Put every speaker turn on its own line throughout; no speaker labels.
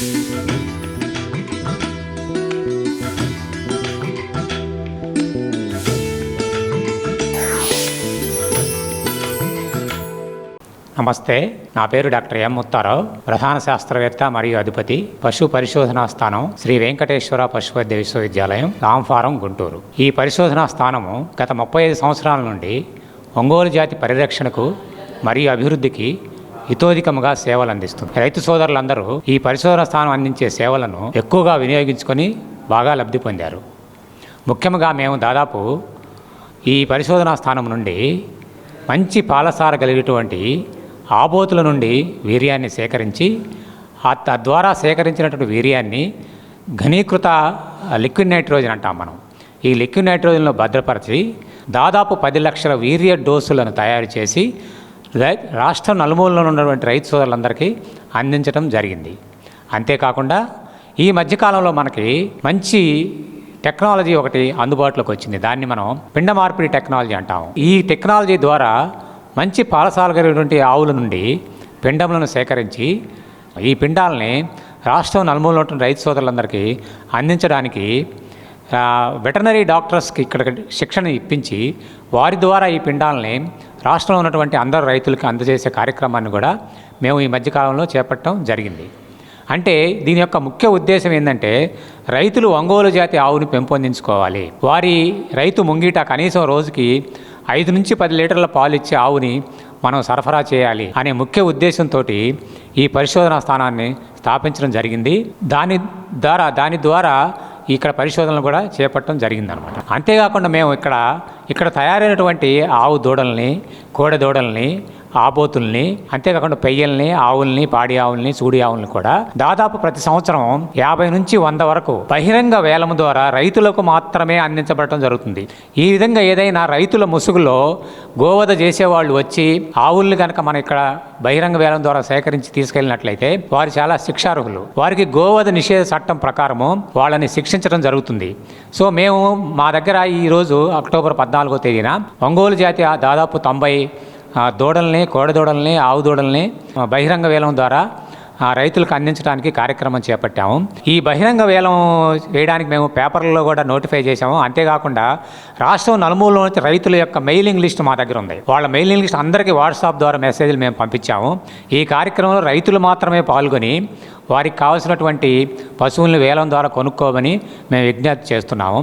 నమస్తే నా పేరు డాక్టర్ ఎం ముత్తారావు ప్రధాన శాస్త్రవేత్త మరియు అధిపతి పశు పరిశోధనా స్థానం శ్రీ వెంకటేశ్వర పశువైద్య విశ్వవిద్యాలయం రాంఫారం గుంటూరు. ఈ పరిశోధనా స్థానము గత ముప్పై ఐదు సంవత్సరాల నుండి ఒంగోలు జాతి పరిరక్షణకు మరియు అభివృద్ధికి హితోధికముగా సేవలు అందిస్తుంది రైతు సోదరులందరూ ఈ పరిశోధన స్థానం అందించే సేవలను ఎక్కువగా వినియోగించుకొని బాగా లబ్ధి పొందారు. ముఖ్యంగా మేము దాదాపు ఈ పరిశోధనా స్థానం నుండి మంచి పాలసార కలిగినటువంటి ఆబోతుల నుండి వీర్యాన్ని సేకరించి ఆ తద్వారా సేకరించినటువంటి వీర్యాన్ని ఘనీకృత లిక్విడ్ నైట్రోజన్ అంటాం మనం. ఈ లిక్విడ్ నైట్రోజన్లో భద్రపరిచి దాదాపు పది లక్షల వీర్య డోసులను తయారు చేసి రాష్ట్రం నలుమూలలో ఉన్నటువంటి రైతు సోదరులందరికీ అందించడం జరిగింది. అంతేకాకుండా ఈ మధ్యకాలంలో మనకి మంచి టెక్నాలజీ ఒకటి అందుబాటులోకి వచ్చింది. దాన్ని మనం పిండ మార్పిడి టెక్నాలజీ అంటాం ఈ టెక్నాలజీ ద్వారా మంచి పాలసాలగలిగినటువంటి ఆవుల నుండి పిండములను సేకరించి ఈ పిండాలని రాష్ట్రం నలుమూలలో ఉన్న రైతు సోదరులందరికీ అందించడానికి వెటర్నరీ వెటనరీ డాక్టర్స్కి ఇక్కడ శిక్షణ ఇప్పించి వారి ద్వారా ఈ పిండాలని రాష్ట్రంలో ఉన్నటువంటి అందరు రైతులకు అందజేసే కార్యక్రమాన్ని కూడా మేము ఈ మధ్యకాలంలో చేపట్టడం జరిగింది. అంటే దీని యొక్క ముఖ్య ఉద్దేశం ఏంటంటే రైతులు ఒంగోలు జాతి ఆవుని పెంపొందించుకోవాలి. వారి రైతు ముంగిట కనీసం రోజుకి ఐదు నుంచి పది లీటర్ల పాలు ఇచ్చే ఆవుని మనం సరఫరా చేయాలి అనే ముఖ్య ఉద్దేశంతో ఈ పరిశోధనా స్థానాన్ని స్థాపించడం జరిగింది. దాని ద్వారా దాని ద్వారా ఇక్కడ పరిశోధనలు కూడా చేపట్టడం జరిగిందనమాట. అంతేకాకుండా మేము ఇక్కడ ఇక్కడ తయారైనటువంటి ఆవు దూడల్ని కోడె దూడల్ని ఆబోతుల్ని అంతేకాకుండా పెయ్యల్ని ఆవుల్ని పాడి ఆవుల్ని సూడి ఆవుల్ని కూడా దాదాపు ప్రతి సంవత్సరం యాభై నుంచి వంద వరకు బహిరంగ వేలం ద్వారా రైతులకు మాత్రమే అందించబడటం జరుగుతుంది. ఈ విధంగా ఏదైనా రైతుల ముసుగులో గోవధ చేసేవాళ్ళు వచ్చి ఆవుల్ని కనుక మనం ఇక్కడ బహిరంగ వేలం ద్వారా సేకరించి తీసుకెళ్ళినట్లయితే వారు చాలా శిక్షార్హులు. వారికి గోవధ నిషేధ చట్టం ప్రకారము వాళ్ళని శిక్షించడం జరుగుతుంది. సో మేము మా దగ్గర ఈరోజు అక్టోబర్ పద్నాలుగో తేదీన ఒంగోలు జాతి దాదాపు తొంభై ఆ, దూడల్ని కోడెదూడల్ని ఆవు దూడల్ని బహిరంగ వేలం ద్వారా ఆ, రైతులకు అందించడానికి కార్యక్రమం చేపట్టాము. ఈ బహిరంగ వేలం వేయడానికి మేము పేపర్లలో కూడా నోటిఫై చేశాము. అంతేకాకుండా రాష్ట్రం నలుమూలలో నుంచి రైతుల యొక్క మెయిలింగ్ లిస్ట్ మా దగ్గర ఉంది. వాళ్ళ మెయిలింగ్ లిస్ట్ అందరికీ వాట్సాప్ ద్వారా మెసేజ్లు మేము పంపించాము. ఈ కార్యక్రమంలో రైతులు మాత్రమే పాల్గొని వారికి కావాల్సినటువంటి పశువుల్ని వేలం ద్వారా కొనుక్కోమని మేము విజ్ఞప్తి చేస్తున్నాము.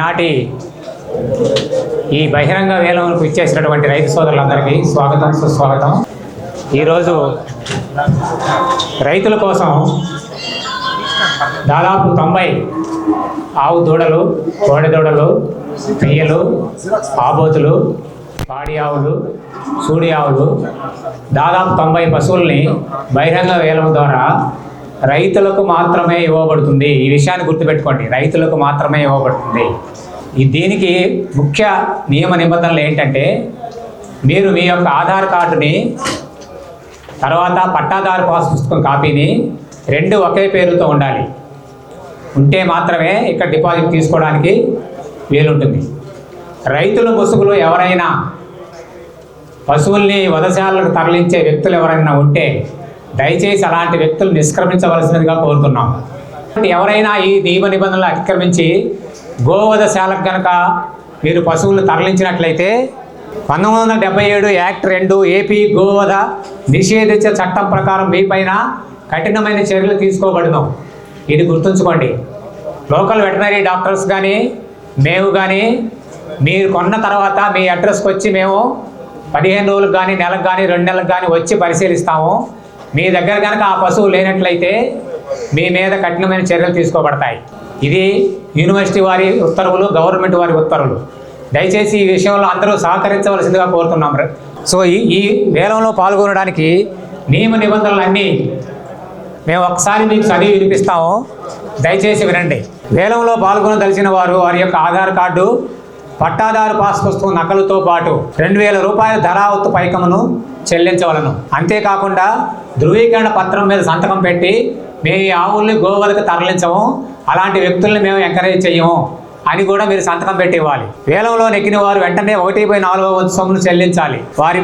ఈనాటి ఈ బహిరంగ వేలంకు ఇచ్చేసినటువంటి రైతు సోదరులందరికీ స్వాగతం సుస్వాగతం. ఈరోజు రైతుల కోసం దాదాపు తొంభై ఆవు దూడలు కోడె దూడలు పెయ్యలు ఆబోతులు పాడి ఆవులు సూడి ఆవులు దాదాపు తొంభై పశువుల్ని బహిరంగ వేలం ద్వారా రైతులకు మాత్రమే ఇవ్వబడుతుంది. ఈ విషయాన్ని గుర్తుపెట్టుకోండి. రైతులకు మాత్రమే ఇవ్వబడుతుంది. ఈ దీనికి ముఖ్య నియమ నిబంధనలు ఏంటంటే మీరు మీ యొక్క ఆధార్ కార్డుని తర్వాత పట్టాదారు పాస్ పుస్తకం కాపీని రెండు ఒకే పేరుతో ఉండాలి. ఉంటే మాత్రమే ఇక్కడ డిపాజిట్ తీసుకోవడానికి వీలుంటుంది. రైతుల ముసుగులో ఎవరైనా పశువుల్ని వధశాలకు తరలించే వ్యక్తులు ఎవరైనా ఉంటే దయచేసి అలాంటి వ్యక్తులు నిష్క్రమించవలసినదిగా కోరుతున్నాం. ఎవరైనా ఈ నియమ నిబంధనలు అతిక్రమించి గోవధశాలకు కనుక మీరు పశువులను తరలించినట్లయితే పంతొమ్మిది వందల డెబ్బై ఏడు యాక్ట్ రెండు ఏపీ గోవధ నిషేధించే చట్టం ప్రకారం మీపైన కఠినమైన చర్యలు తీసుకోబడును. ఇది గుర్తుంచుకోండి. లోకల్ వెటనరీ డాక్టర్స్ కానీ మేము కానీ మీరు కొన్న తర్వాత మీ అడ్రస్కి వచ్చి మేము పదిహేను రోజులకు కానీ నెలకు కానీ రెండు నెలలకు కానీ వచ్చి పరిశీలిస్తాము. మీ దగ్గర కనుక ఆ పశువు లేనట్లయితే మీ మీద కఠినమైన చర్యలు తీసుకోబడతాయి. ఇది యూనివర్సిటీ వారి ఉత్తర్వులు గవర్నమెంట్ వారి ఉత్తర్వులు. దయచేసి ఈ విషయంలో అందరూ సహకరించవలసిందిగా కోరుతున్నాం. సో ఈ ఈ వేలంలో పాల్గొనడానికి నియమ నిబంధనలన్నీ మేము ఒకసారి మీకు చదివి వినిపిస్తాము. దయచేసి వినండి. వేలంలో పాల్గొనదలిచిన వారు వారి యొక్క ఆధార్ కార్డు పట్టాదారు పాస్ పుస్తకం నకలుతో పాటు రెండు వేల రూపాయల ధరావత్తు పైకమును చెల్లించవలను. అంతేకాకుండా ధృవీకరణ పత్రం మీద సంతకం పెట్టి మేము ఈ ఆవుల్ని గోవులకు తరలించము అలాంటి వ్యక్తుల్ని మేము ఎంకరేజ్ చేయము అని కూడా మీరు సంతకం పెట్టి ఇవ్వాలి. వేలంలో నెక్కిన వారు వెంటనే ఒకటి పోయి నాలుగో వంతు సొమ్మును చెల్లించాలి. వారి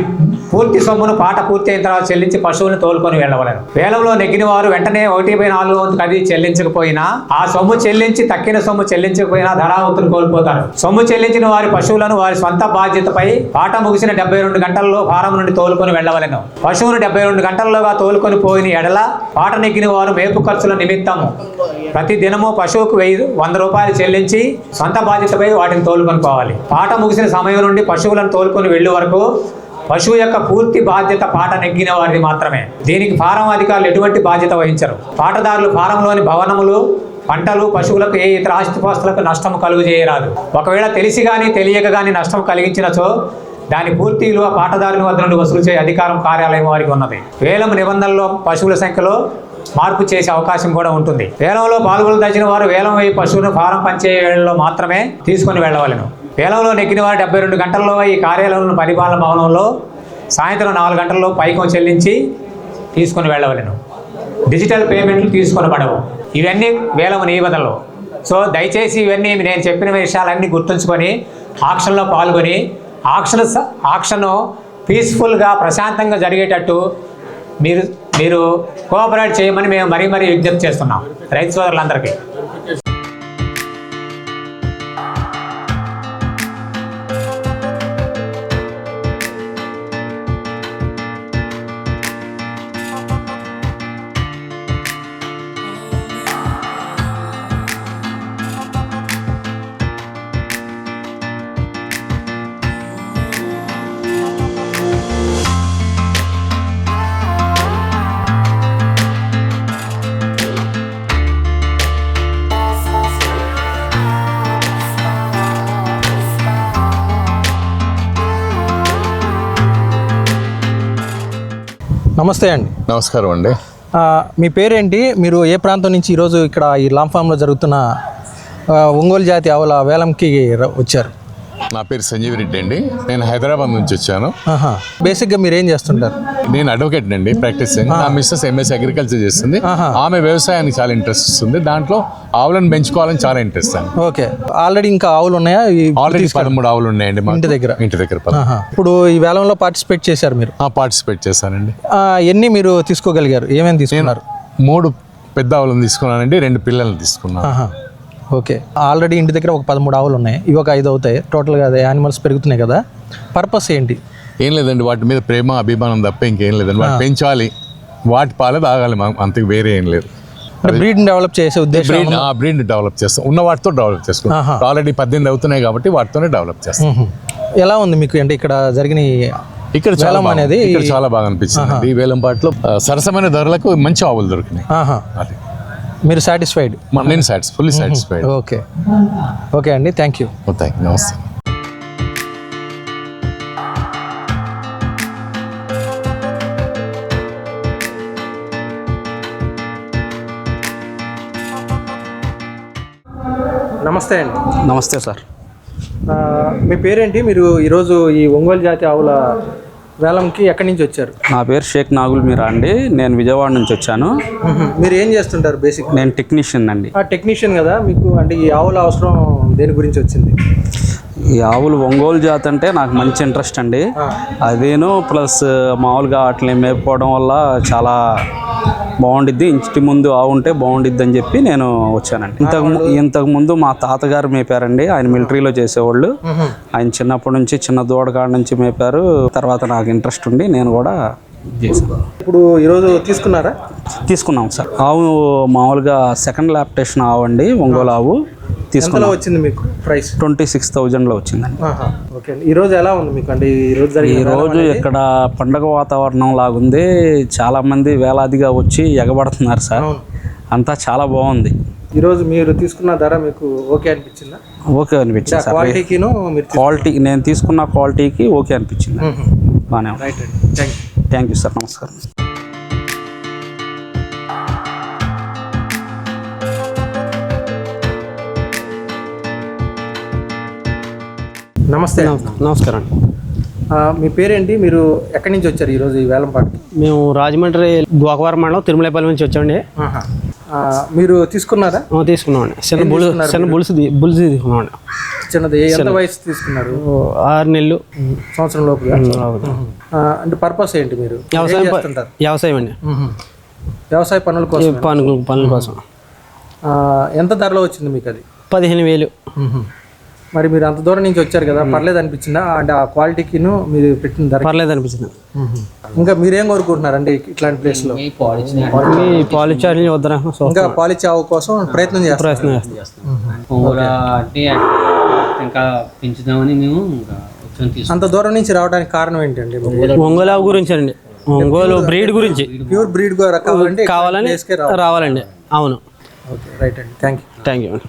పూర్తి సొమ్మును పాట పూర్తి అయిన తర్వాత చెల్లించి పశువులను తోలుకొని వెళ్ళవలను. వేలంలో నెగ్గిన వారు వెంటనే ఒకటి పై నాలుగు వంతు కవి చెల్లించకపోయినా ఆ సొమ్ము చెల్లించి తక్కిన సొమ్ము చెల్లించకపోయినా ధరావత్తును కోల్పోతారు. సొమ్ము చెల్లించిన వారి పశువులను వారి సొంత బాధ్యతపై పాట ముగిసిన డెబ్బై రెండు గంటల్లో ఫారం నుండి తోలుకొని వెళ్ళవలను. పశువును డెబ్బై రెండు గంటల్లోగా తోలుకొని పోయిన ఎడల పాట నెగ్గిన వారు మేపు ఖర్చుల నిమిత్తము ప్రతి దినము పశువుకు వెయ్యి వంద రూపాయలు చెల్లించి సొంత బాధ్యతపై వాటిని తోలుకొని పోవాలి. పాట ముగిసిన సమయం నుండి పశువులను తోలుకొని వెళ్ళు వరకు పశువు యొక్క పూర్తి బాధ్యత పాట నెగ్గిన వారిది మాత్రమే. దీనికి ఫారం అధికారులు ఎటువంటి బాధ్యత వహించరు. పాటదారులు ఫారంలోని భవనములు పంటలు పశువులకు ఏ ఇతర ఆస్తిపాస్తులకు నష్టం కలుగు చేయరాదు. ఒకవేళ తెలిసి కానీ తెలియక కానీ నష్టం కలిగించినచో దాని పూర్తి విలువ పాటదారుని వద్ద నుండి వసూలు చేయ అధికారం కార్యాలయం వారికి ఉన్నది. వేలం నిబంధనల్లో పశువుల సంఖ్యలో మార్పు చేసే అవకాశం కూడా ఉంటుంది. వేలంలో పాల్గొనదలిచిన వారు వేలం వేయి పశువును ఫారం పంచే వేళల్లో మాత్రమే తీసుకొని వెళ్ళవలను. వేలంలో నెక్కిన వారు డెబ్బై రెండు గంటల్లో ఈ కార్యాలయంలో పరిపాలన భవనంలో సాయంత్రం నాలుగు గంటల్లో పైకం చెల్లించి తీసుకొని వెళ్ళవలను. డిజిటల్ పేమెంట్లు తీసుకొనబడవు. ఇవన్నీ వేలం నియమతలు. సో దయచేసి ఇవన్నీ నేను చెప్పిన విషయాలన్నీ గుర్తుంచుకొని ఆక్షన్లో పాల్గొని ఆక్షన్ ఆక్షను పీస్ఫుల్గా ప్రశాంతంగా జరిగేటట్టు మీరు మీరు కోఆపరేట్ చేయమని మేము మరీ మరీ విజ్ఞప్తి చేస్తున్నాం. రైతు సోదరులందరికీ.
నమస్తే అండి.
నమస్కారం అండి.
మీ పేరేంటి? మీరు ఏ ప్రాంతం నుంచి ఈరోజు ఇక్కడ ఈ లాంగ్ ఫామ్లో జరుగుతున్న ఒంగోలు జాతి ఆవుల వేలంకి వచ్చారు?
నా పేరు సంజీవ్ రెడ్డి అండి. నేను హైదరాబాద్ నుంచి వచ్చాను.
ఆహా. బేసిక్గా మీరు ఏం చేస్తుంటారు?
నేను అడ్వకేట్ అండి ప్రాక్టీసింగ్ నా మిస్సెస్ ఎంఎస్ అగ్రికల్చర్ చేస్తుంది. ఆమె వ్యవసాయానికి చాలా ఇంట్రెస్ట్ వస్తుంది. దాంట్లో ఆవులను పెంచుకోవాలని చాలా ఇంట్రెస్ట్ అండి.
ఓకే. ఆల్రెడీ ఇంకా ఆవులు ఉన్నాయా? ఈ-
ఆల్రెడీ పదమూడు ఆవులు ఉన్నాయండి మాకు.
ఇంటి దగ్గర?
ఇంటి దగ్గర.
ఇప్పుడు ఈ వేలంలో పార్టిసిపేట్ చేశారు మీరు?
పార్టిసిపేట్ చేశానండి.
ఎన్ని మీరు తీసుకోగలిగారు? ఏమేమి తీసుకున్నారు?
మూడు పెద్ద ఆవులను తీసుకున్నానండి రెండు పిల్లల్ని తీసుకున్నాను.
ఓకే. ఆల్రెడీ ఇంటి దగ్గర ఒక పదమూడు ఆవులు ఉన్నాయి. ఇవి ఒక ఐదు అవుతాయి. టోటల్గా అదే యానిమల్స్ పెరుగుతున్నాయి కదా. పర్పస్ ఏంటి?
ఏం లేదండి వాటి మీద ప్రేమ అభిమానం తప్ప ఇంకేం లేదండి. వాటి పెంచాలి. వాటి పాలే తాగాలి మనం అంతకు వేరే ఏం లేదు.
బ్రీడ్ డెవలప్ చేసే ఉద్దేశం
బ్రీడ్ ఆ బ్రీడ్ డెవలప్ చేస్తాం. ఉన్న వాటితో డెవలప్ చేసుకుంటాం. ఆల్రెడీ పద్దెనిమిది అవుతున్నాయి కాబట్టి వాటితోనే డెవలప్ చేస్తాం.
ఎలా ఉంది మీకు? అంటే ఇక్కడ జరిగిన
ఇక్కడ చాలా.
అనేది
ఇక్కడ చాలా బాగా అనిపించింది. ఈ వేలం పాటలో ఆ, సరసమైన ధరలకు మంచి ఆవులు దొరికినాయి. అది.
మీరు సాటిస్ఫైడ్
మ- నేను సాటిస్ ఫుల్లీ సాటిస్ఫైడ్
ఓకే ఓకే అండి థ్యాంక్ యూ
థ్యాంక్ నమస్తే
నమస్తే అండి
నమస్తే సార్
మీ పేరేంటి? మీరు ఈరోజు ఈ ఒంగోలు జాతి ఆవుల వేలంకి ఎక్కడి నుంచి వచ్చారు?
నా పేరు షేక్ నాగుల్ మీరా అండి. నేను విజయవాడ నుంచి వచ్చాను.
మీరు ఏం చేస్తుంటారు బేసిక్
నేను టెక్నీషియన్ అండి.
ఆ టెక్నీషియన్ కదా మీకు అంటే ఈ ఆవుల అవసరం దేని గురించి వచ్చింది?
ఈ ఆవులు ఒంగోలు జాతి అంటే నాకు మంచి ఇంట్రెస్ట్ అండి. అదేను ప్లస్ మామూలుగా వాటిని మేపుకోవడం వల్ల చాలా బాగుండిద్ది. ఇంటి ముందు ఆవు ఉంటే బాగుండిద్ది అని చెప్పి నేను వచ్చానండి. ఇంతకు ఇంతకు ముందు మా తాతగారు మేపారండి. ఆయన మిలిటరీలో చేసేవాళ్ళు. ఆయన చిన్నప్పటి నుంచి చిన్న దూడకాడ నుంచి మేపారు. తర్వాత నాకు ఇంట్రెస్ట్ ఉండి నేను కూడా
ఇప్పుడు ఈరోజు తీసుకున్నారా?
తీసుకున్నాం సార్ ఆవు మామూలుగా సెకండ్ ల్యాప్టేషన్ ఆవు అండి ఒంగోలు ఆవు తీసుకున్నాం.
వచ్చింది మీకు ప్రైస్
ట్వంటీ సిక్స్ థౌజండ్లో వచ్చిందండి.
ఓకే. అండి ఈరోజు ఎలా ఉంది మీకు? అంటే ఈరోజు
ఈ
జరిగిన వేలం
రోజు
అనేది?
ఇక్కడ పండగ వాతావరణం లాగుంది. చాలా మంది వేలాదిగా వచ్చి ఎగబడుతున్నారు సార్. అంతా చాలా బాగుంది.
ఈరోజు మీరు తీసుకున్న ధర మీకు ఓకే అనిపించిందా?
ఓకే అనిపించింది సార్
క్వాలిటీకిను మీరు
క్వాలిటీ నేను తీసుకున్న క్వాలిటీకి ఓకే అనిపించింది. బాగానే
రైట్ అండి. Thank you
thank you sir నమస్కారం.
నమస్తే.
నమస్కారం. అండి
మీ పేరేంటి? మీరు ఎక్కడి నుంచి వచ్చారు ఈరోజు ఈ వేలంపాటికి
మేము రాజమండ్రి గోకవరం మండలం తిరుమలపల్లి నుంచి వచ్చామండి.
మీరు తీసుకున్నారా?
తీసుకున్నామండి. చిన్న బులు చిన్న బులుసు బులుసు తీసుకున్నామండి.
చిన్నది ఎంత వయసు తీసుకున్నారు?
ఆరు నెలలు.
సంవత్సరం. ఆ, అంటే పర్పస్ ఏంటి మీరు?
వ్యవసాయం వ్యవసాయం అండి.
వ్యవసాయ పనుల కోసం
పనుల పనుల కోసం.
ఎంత ధరలో వచ్చింది మీకు అది?
పదిహేను వేలు.
మరి మీరు అంత దూరం నుంచి వచ్చారు కదా పర్లేదు అనిపించిందా? అంటే ఆ క్వాలిటీకిను మీరు పెట్టిన ధర
పర్లేదు అనిపించింది.
ఇంకా మీరేం కోరుకుంటున్నారండి ఇట్లాంటి ప్లేస్లో?
ఈ పాలు చార్జీలు వద్దరా
ఇంకా పాలిచావు కోసం ప్రయత్నం
చేస్తాం.
ఇంకా పెంచుదామని మేము
అంత దూరం నుంచి రావడానికి కారణం ఏంటండి? మీరు
ఒంగోలు ఆవు గురించి అండి. ఒంగోలు బ్రీడ్ గురించి.
ప్యూర్ బ్రీడ్ కావాలంటే
కావాలని రావాలండి. అవును.
ఓకే రైట్ అండి. థ్యాంక్ యూ
థ్యాంక్ యూ అండి